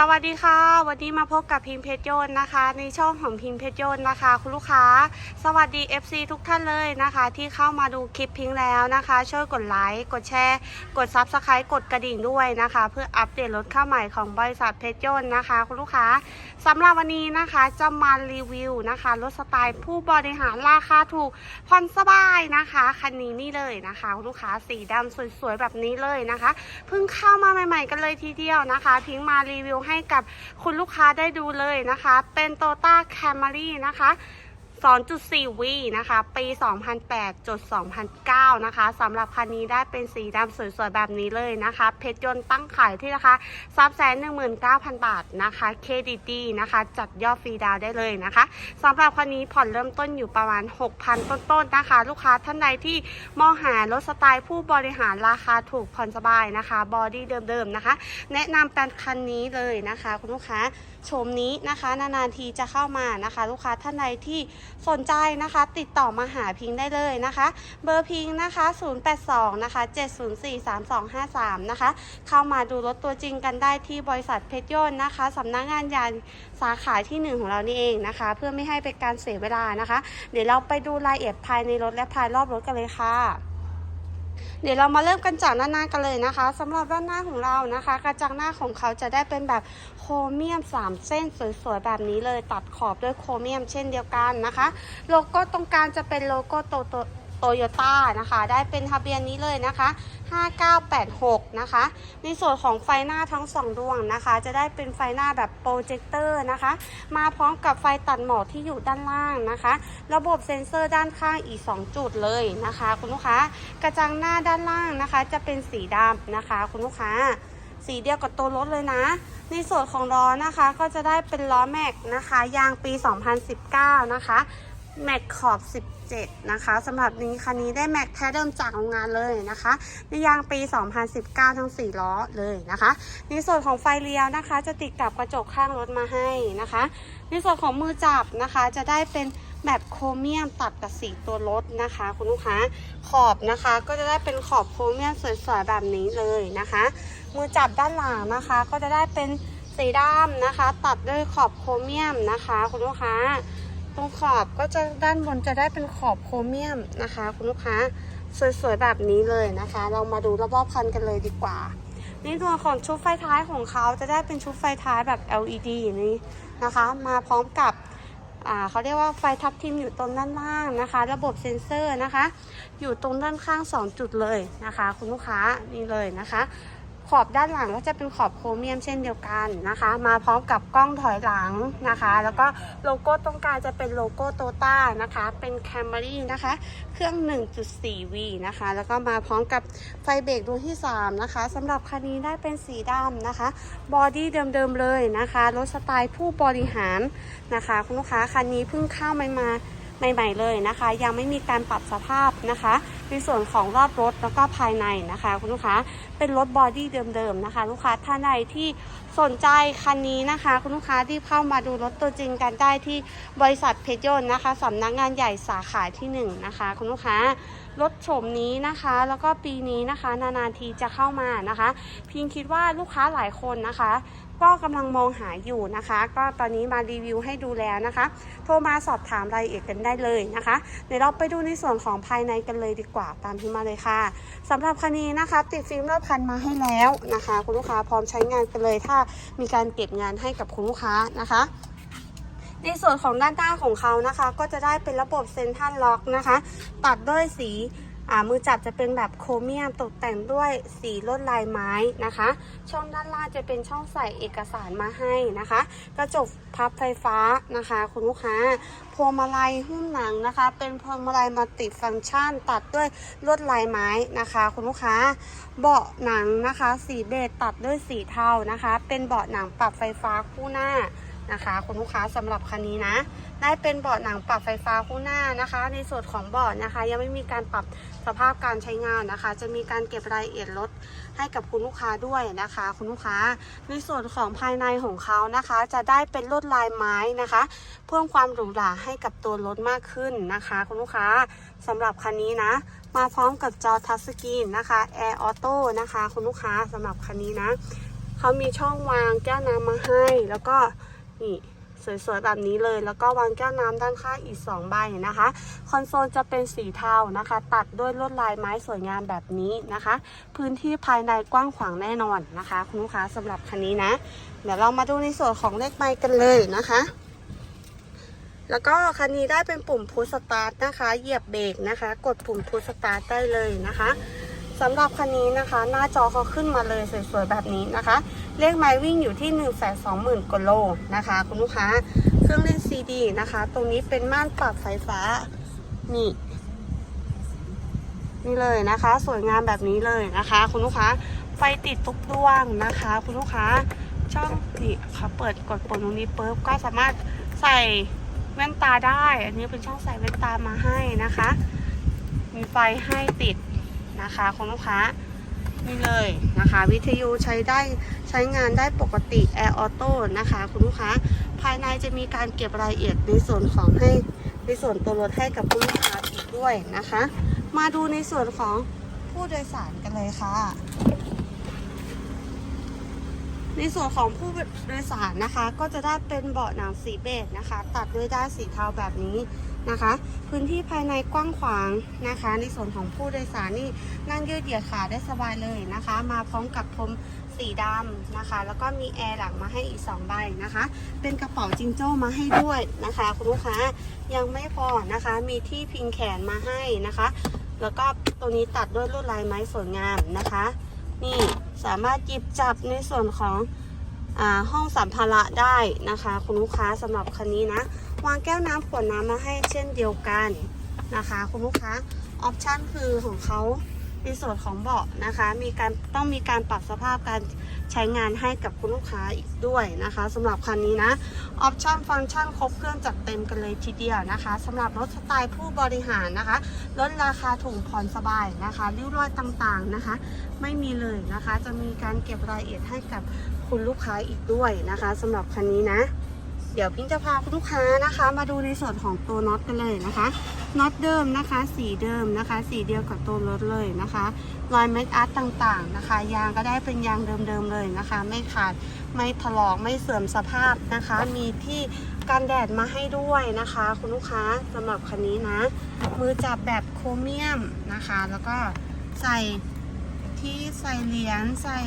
สวัสดีค่ะ วันนี้มาพบกับพิมพ์เพชรโยนนะคะ ในช่องของพิมพ์เพชรโยนนะคะ คุณลูกค้า สวัสดี FC ทุกท่านเลยนะคะ ที่เข้ามาดูคลิปพิงค์แล้วนะคะ ช่วยกดไลค์กดแชร์ กดซับสไครต์กดกระดิ่งด้วยนะคะ เพื่ออัปเดตรถเข้าใหม่ของบริษัทเพชรโยนนะคะ คุณลูกค้าสำหรับวันนี้นะคะจะมารีวิวนะคะรถสไตล์ผู้บริหารราคาถูกผ่อนสบายนะคะคันนี้นี่เลยนะคะคุณลูกค้าสีดำสวยๆแบบนี้เลยนะคะเพิ่งเข้ามาใหม่ ๆ กันเลยทีเดียวนะคะ พิงมารีวิวให้กับคุณลูกค้าได้ดูเลยนะคะ เป็นโตต้าแคมรี่นะคะ 2.4 วีนะคะ ปี 2008จด2009 นะคะสำหรับคันนี้ได้เป็นสีดำสวยๆ แบบนี้เลยนะคะ เพชรยนต์ตั้งขายที่ราคา319,000 บาทนะคะเครดิตดีนะคะ จัดยอดฟรีดาวได้เลยนะคะสำหรับคันนี้ผ่อนเริ่มต้นอยู่ประมาณ 6,000 ต้นๆนะคะ ลูกค้าท่านใดที่มองหารถสไตล์ผู้บริหารราคาถูกผ่อนสบายนะคะ บอดี้เดิมๆนะคะ แนะนำเป็นคันนี้เลยนะคะ คุณลูกค้า โฉมนี้นะคะนานๆทีจะเข้ามานะคะ ลูกค้าท่านใดที่สนใจนะคะ ติดต่อมาหาพิงค์ได้เลยนะคะ เบอร์พิงค์นะคะ 082 นะคะ 704 3253 นะคะ เข้ามาดูรถตัวจริงกันได้ที่บริษัทเพชรยนต์นะคะสำนักงานใหญ่สาขาที่หนึ่งของเรานี่เองนะคะ เพื่อไม่ให้เป็นการเสียเวลานะคะ เดี๋ยวเราไปดูรายละเอียดภายในรถและภายรอบรถกันเลยค่ะ เดี๋ยวเรามาเริ่มกันจากด้านหน้ากันเลยนะคะสำหรับด้านหน้าของเรานะคะ กระจังหน้าของเขาจะได้เป็นแบบโครเมียม 3 เส้นสวยๆแบบนี้เลยตัดขอบด้วยโครเมียมเช่นเดียวกันนะคะ โลโก้ตรงกลางจะเป็นโลโก้โตโต โตโยต้านะคะ ได้เป็นทะเบียนนี้เลยนะคะ 5986 นะคะ ในส่วนของไฟหน้าทั้ง 2 ดวงนะคะ จะได้เป็นไฟหน้าแบบโปรเจคเตอร์นะคะ มาพร้อมกับไฟตัดหมอกที่อยู่ด้านล่างนะคะ ระบบเซ็นเซอร์ด้านข้างอีก 2 จุดเลยนะคะ คุณลูกค้ากระจังหน้าด้านล่างนะคะ จะเป็นสีดำนะคะ คุณลูกค้า สีเดียวกับตัวรถเลยนะในส่วนของล้อนะคะก็จะได้เป็นล้อแม็กนะคะ ยางปี 2019 นะคะ แม็กขอบ 17 นะคะสำหรับนี้คันนี้ได้แม็กแท้เดิมจากโรงงานเลยนะคะในยางปี 2019 ทั้ง 4 ล้อเลยนะคะ ในส่วนของไฟเลี้ยวนะคะ จะติดกับกระจกข้างรถมาให้นะคะ ในส่วนของมือจับนะคะจะได้เป็นแบบโครเมียมตัดกับสีตัวรถนะคะ คุณลูกค้าขอบนะคะ ก็จะได้เป็นขอบโครเมียมสวยๆแบบนี้เลยนะคะ มือจับด้านหลังนะคะ ก็จะได้เป็นสีดำนะคะ ตัดด้วยขอบโครเมียมนะคะ คุณลูกค้า ตรงขอบก็จะด้านบนจะได้เป็นขอบโครเมียมนะคะ คุณลูกค้าสวยๆแบบนี้เลยนะคะ เรามาดูรอบๆคันกันเลยดีกว่าในตัวของชุดไฟท้ายของเขาจะได้เป็นชุดไฟท้ายแบบ LED อย่างนี้นะคะ มาพร้อมกับเขาเรียกว่าไฟทับทิมอยู่ตรงด้านล่างนะคะ ระบบเซ็นเซอร์นะคะ อยู่ตรงด้านข้าง 2 จุดเลยนะคะ คุณลูกค้านี่เลยนะคะ ขอบด้านหลังก็จะเป็นขอบโครเมียมเช่นเดียวกันนะคะ มาพร้อมกับกล้องถอยหลังนะคะ แล้วก็โลโก้ตรงกลางจะเป็นโลโก้โตต้านะคะ เป็นแคมเบรี่นะคะ เครื่อง 1.4V นะคะ แล้วก็มาพร้อมกับไฟเบรกดวงที่ 3 นะคะสำหรับคันนี้ได้เป็นสีดำนะคะ บอดี้เดิมๆเลยนะคะ รถสไตล์ผู้บริหารนะคะ คุณลูกค้าคันนี้เพิ่งเข้ามามา ใหม่ๆเลยนะคะ ยังไม่มีการปรับสภาพนะคะในส่วนของรอบรถแล้วก็ภายในนะคะ คุณลูกค้าเป็นรถบอดี้เดิมๆนะคะ ลูกค้าท่านใดที่สนใจคันนี้นะคะ คุณลูกค้าที่เข้ามาดูรถตัวจริงกันได้ที่บริษัทเพชรยนต์นะคะสำนักงานใหญ่สาขาที่หนึ่งนะคะ คุณลูกค้ารถโฉมนี้นะคะ แล้วก็ปีนี้นะคะ นานๆทีจะเข้ามานะคะ พิงคิดว่าลูกค้าหลายคนนะคะ ก็กำลังมองหาอยู่นะคะ ก็ตอนนี้มารีวิวให้ดูแล้วนะคะ โทรมาสอบถามรายละเอียดกันได้เลยนะคะเดี๋ยวเราไปดูในส่วนของภายในกันเลยดีกว่าตามที่มาเลยค่ะสำหรับคันนี้นะคะ ติดฟิล์มรอบคันมาให้แล้วนะคะ คุณลูกค้าพร้อมใช้งานกันเลย ถ้ามีการเก็บงานให้กับคุณลูกค้านะคะในส่วนของด้านหน้าของเขานะคะ ก็จะได้เป็นระบบเซนทรัลล็อกนะคะ ตัดด้วยสี มือจับจะเป็นแบบโครเมียมตกแต่งด้วยสีลวดลายไม้นะคะ ช่องด้านล่างจะเป็นช่องใส่เอกสารมาให้นะคะ กระจกพับไฟฟ้านะคะ คุณลูกค้า พวงมาลัยหุ้มหนังนะคะ เป็นพวงมาลัยมัลติฟังก์ชัน ตัดด้วยลวดลายไม้นะคะ คุณลูกค้า เบาะหนังนะคะ สีเบจตัดด้วยสีเทานะคะ เป็นเบาะหนังปรับไฟฟ้าคู่หน้านะคะ คุณลูกค้าสำหรับคันนี้นะ ได้เป็นเบาะหนังปรับไฟฟ้าคู่หน้านะคะ ในส่วนของเบาะนะคะ ยังไม่มีการปรับสภาพการใช้งานนะคะ จะมีการเก็บรายละเอียดรถให้กับคุณลูกค้าด้วยนะคะ คุณลูกค้า ในส่วนของภายในของเขานะคะ จะได้เป็นลวดลายไม้นะคะ เพิ่มความหรูหราให้กับตัวรถมากขึ้นนะคะ คุณลูกค้าสำหรับคันนี้นะ มาพร้อมกับจอทัชสกรีนนะคะแอร์ออโต้นะคะ คุณลูกค้าสำหรับคันนี้นะเขามีช่องวางแก้วน้ำมาให้แล้วก็นี่ สวยๆแบบนี้เลย แล้วก็วางแก้วน้ำด้านข้างอีก2ใบนะคะ คอนโซลจะเป็นสีเทานะคะ ตัดด้วยลวดลายไม้สวยงามแบบนี้นะคะ พื้นที่ภายในกว้างขวางแน่นอนนะคะ คุณลูกค้าสำหรับคันนี้นะ เดี๋ยวเรามาดูในส่วนของเลขไมค์กันเลยนะคะแล้วก็คันนี้ได้เป็นปุ่มพุชสตาร์ทนะคะ เหยียบเบรกนะคะ กดปุ่มพุชสตาร์ทได้เลยนะคะสำหรับคันนี้นะคะ หน้าจอเขาขึ้นมาเลยสวยๆแบบนี้นะคะ เลขไมล์วิ่งอยู่ที่ 1 2 0 0 0 0กว่าโลนะคะ คุณลูกค้า เครื่องเล่นซีดีนะคะ ตรงนี้เป็นม่านปรับไฟฟ้า นี่นี่เลยนะคะ สวยงามแบบนี้เลยนะคะ คุณลูกค้า ไฟติดทุกดวงนะคะ คุณลูกค้า ช่องนี่เขาเปิดกดปุ่มตรงนี้ปุ๊บก็สามารถใส่แว่นตาได้ อันนี้เป็นช่องใส่แว่นตามาให้นะคะ มีไฟให้ติดนะคะ คุณลูกค้า นี่เลยนะคะ วิทยุใช้ได้ใช้งานได้ปกติแอร์ออโต้นะคะคุณลูกค้าภายในจะมีการเก็บรายละเอียดในส่วนของให้ในส่วนตัวรถให้กับคุณลูกค้าอีกด้วยนะคะ มาดูในส่วนของผู้โดยสารกันเลยค่ะ ในส่วนของผู้โดยสารนะคะ ก็จะได้เป็นเบาะหนังสีเบจนะคะ ตัดด้วยด้าสีเทาแบบนี้นะคะ พื้นที่ภายในกว้างขวางนะคะ ในส่วนของผู้โดยสารนี่นั่งยืดเหยียดขาได้สบายเลยนะคะ มาพร้อมกับพรมสีดำนะคะ แล้วก็มีแอร์หลังมาให้อีก 2 ใบนะคะ เป็นกระเป๋าจิงโจ้มาให้ด้วยนะคะ คุณลูกค้ายังไม่พอนะคะ มีที่พิงแขนมาให้นะคะ แล้วก็ตัวนี้ตัดด้วยลวดลายไม้สวยงามนะคะ นี่สามารถหยิบจับในส่วนของอห้องสัมภาระได้นะคะ คุณลูกค้าสำหรับคันนี้นะ วางแก้วน้ำขวดน้ำมาให้เช่นเดียวกันนะคะ คุณลูกค้าออปชันคือของเขา ในส่วนของเบาะนะคะ มีการต้องมีการปรับสภาพการใช้งานให้กับคุณลูกค้าอีกด้วยนะคะสำหรับคันนี้นะออปชั่นฟังก์ชันครบเครื่องจัดเต็มกันเลยทีเดียวนะคะสำหรับรถสไตล์ผู้บริหารนะคะลดราคาถูกผ่อนสบายนะคะริ้วรอยต่างๆนะคะ ไม่มีเลยนะคะ จะมีการเก็บรายละเอียดให้กับคุณลูกค้าอีกด้วยนะคะสำหรับคันนี้นะ เดี๋ยวพิงจะพาคุณลูกค้านะคะ มาดูในส่วนของตัวน็อตกันเลยนะคะน็อตเดิมนะคะ สีเดิมนะคะ สีเดียวกับตัวรถเลยนะคะรอยเม็ดอาร์ตต่างๆนะคะ ยางก็ได้เป็นยางเดิมๆเลยนะคะ ไม่ขาดไม่ถลอกไม่เสื่อมสภาพนะคะ มีที่กันแดดมาให้ด้วยนะคะ คุณลูกค้าสำหรับคันนี้นะ มือจับแบบโครเมียมนะคะ แล้วก็ใส่ที่ใส่เหรียญใส่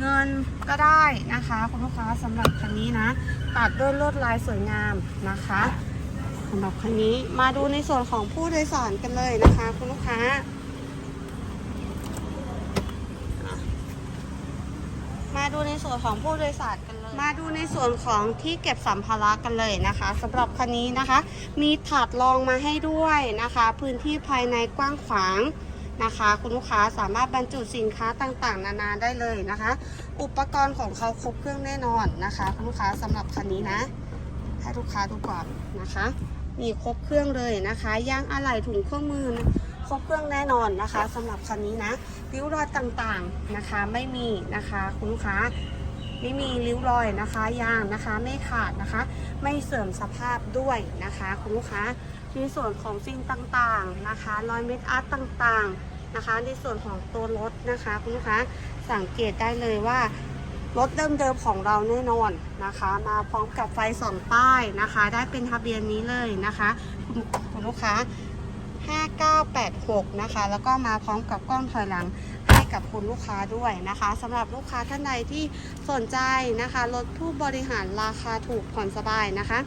เงินก็ได้นะคะคุณลูกค้าสำหรับคันนี้นะ ตัดด้วยลวดลายสวยงามนะคะสำหรับคันนี้มาดูในส่วนของผู้โดยสารกันเลยนะคะ คุณลูกค้า มาดูในส่วนของผู้โดยสารกันเลย มาดูในส่วนของที่เก็บสัมภาระกันเลยนะคะสำหรับคันนี้นะคะ มีถาดรองมาให้ด้วยนะคะ พื้นที่ภายในกว้างขวาง นะคะ คุณลูกค้าสามารถบรรจุสินค้าต่างๆ นานาได้เลยนะคะ อุปกรณ์ของเขาครบเครื่องแน่นอนนะคะ คุณลูกค้าสำหรับคันนี้นะ ให้ลูกค้าดูก่อนนะคะมีครบเครื่องเลยนะคะยางอะไหล่ถุงเครื่องมือครบเครื่องแน่นอนนะคะสำหรับคันนี้นะริ้วรอยต่างๆนะคะไม่มีนะคะ คุณลูกค้าไม่มีริ้วรอยนะคะยางนะคะไม่ขาดนะคะ ไม่เสื่อมสภาพด้วยนะคะ คุณลูกค้าในส่วนของสิ่งต่างๆนะคะ รอยเม็ดอาร์ตต่างๆ นะคะ ในส่วนของตัวรถนะคะคุณลูกค้าสังเกตได้เลยว่ารถเดิมเดิมของเราแน่นอนนะคะ มาพร้อมกับไฟสองป้ายนะคะ ได้เป็นทะเบียนนี้เลยนะคะคุณคุณลูกค้า 5986 นะคะ แล้วก็มาพร้อมกับกล้องถอยหลัง กับคุณลูกค้าด้วยนะคะสำหรับลูกค้าท่านใดที่สนใจนะคะรถผู้บริหารราคาถูกผ่อนสบายนะคะ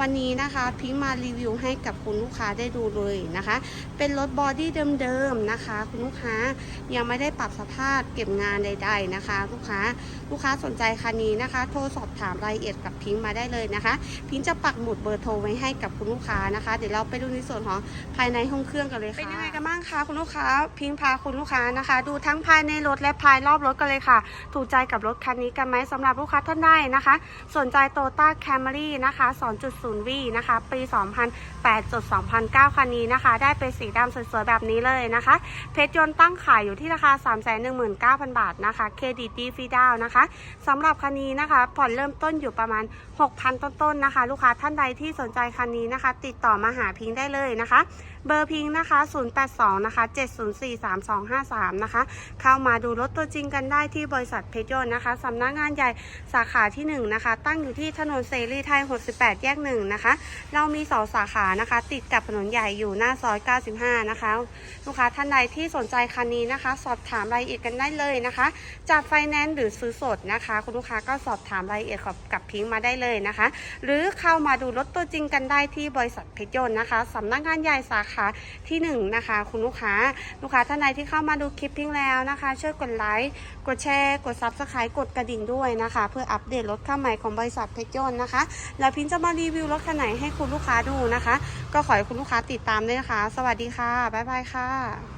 วันนี้นะคะพิงมารีวิวให้กับคุณลูกค้าได้ดูเลยนะคะ เป็นรถบอดี้เดิมๆนะคะ คุณลูกค้ายังไม่ได้ปรับสภาพเก็บงานใด ๆนะคะ ลูกค้าลูกค้าสนใจคันนี้นะคะ โทรสอบถามรายละเอียดกับพิงมาได้เลยนะคะ พิงจะปักหมุดเบอร์โทรไว้ให้กับคุณลูกค้านะคะ เดี๋ยวเราไปดูในส่วนของภายในห้องเครื่องกันเลยค่ะเป็นยังไงกันบ้างคะคุณลูกค้า พิงพาคุณลูกค้านะคะ ดูทั้งภายในรถและภายรอบรถกันเลยค่ะ ถูกใจกับรถคันนี้กันไหมสำหรับลูกค้าท่านใดนะคะ สนใจโตต้าแคมรี่นะคะ 2.0 V นะคะ ปี 2008-2009 คันนี้นะคะ ได้เป็นสีดำสวยๆ แบบนี้เลยนะคะ เพชรยนต์ตั้งขายอยู่ที่ราคา 319,000 บาทนะคะเครดิตดีฟรีดาวนะคะสำหรับคันนี้นะคะ ผ่อนเริ่มต้นอยู่ประมาณ 6,000 ต้นๆนะคะ ลูกค้าท่านใดที่สนใจคันนี้นะคะ ติดต่อมาหาพิงค์ได้เลยนะคะเบอร์พิงค์นะคะ 082 นะคะ 704 3253 นะคะ เข้ามาดูรถตัวจริงกันได้ที่บริษัทเพชรยนต์นะคะสำนักงานใหญ่สาขาที่ 1 นะคะ ตั้งอยู่ที่ถนนเสรีไทย 68 แยก 1 นะคะ เรามีสองสาขานะคะ ติดกับถนนใหญ่อยู่หน้าซอย 95 นะคะ ลูกค้าท่านใดที่สนใจคันนี้นะคะ สอบถามรายละเอียดกันได้เลยนะคะ จัดไฟแนนซ์หรือซื้อสดนะคะ คุณลูกค้าก็สอบถามรายละเอียดกับกับพิงค์มาได้เลยนะคะ หรือเข้ามาดูรถตัวจริงกันได้ที่บริษัทเพชรยนต์นะคะสำนักงานใหญ่สาขาที่1นะคะคุณลูกค้าลูกค้าท่านใดที่เข้ามาดูคลิปพิงแล้วนะคะ ช่วยกดไลค์กดแชร์กดซับสไครต์กดกระดิ่งด้วยนะคะ เพื่ออัปเดตรถข้าใหม่ของบริษัทเพชรยนต์นะคะ แล้วพิงจะมารีวิวรถคันไหนให้คุณลูกค้าดูนะคะ ก็ขอให้คุณลูกค้าติดตามด้วยนะคะ สวัสดีค่ะบ๊ายบายค่ะ